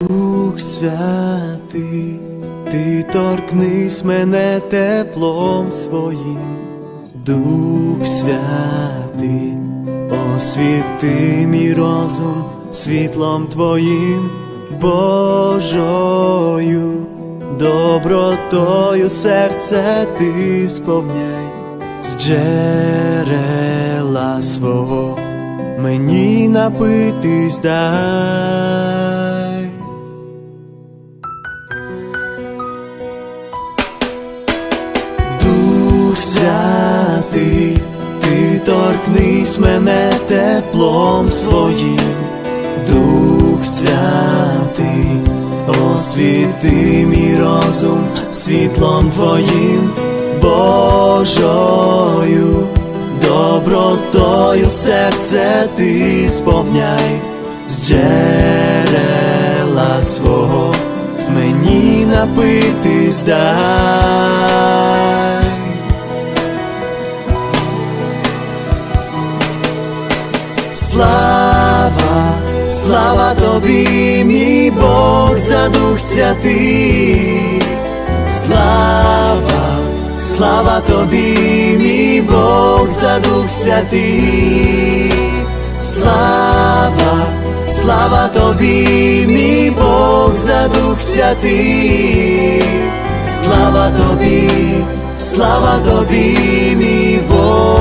Дух святий, ти торкнись мене теплом своїм, Дух святий, освіти мій розум світлом твоїм, Божою, добротою серце ти сповняй, з джерела свого мені напитись дай. Дух святий, ти торкнись мене теплом своїм, Дух святий, освіти мій розум світлом твоїм, Божою, добротою серце ти сповняй, з джерела свого мені напитись дай. Слава, слава тобі, мій Бог за Дух Святий. Слава, слава тобі, мій Бог за Дух Святий. Слава, слава тобі, мій Бог за Дух Святий. Слава тобі, слава тобі, мій Бог.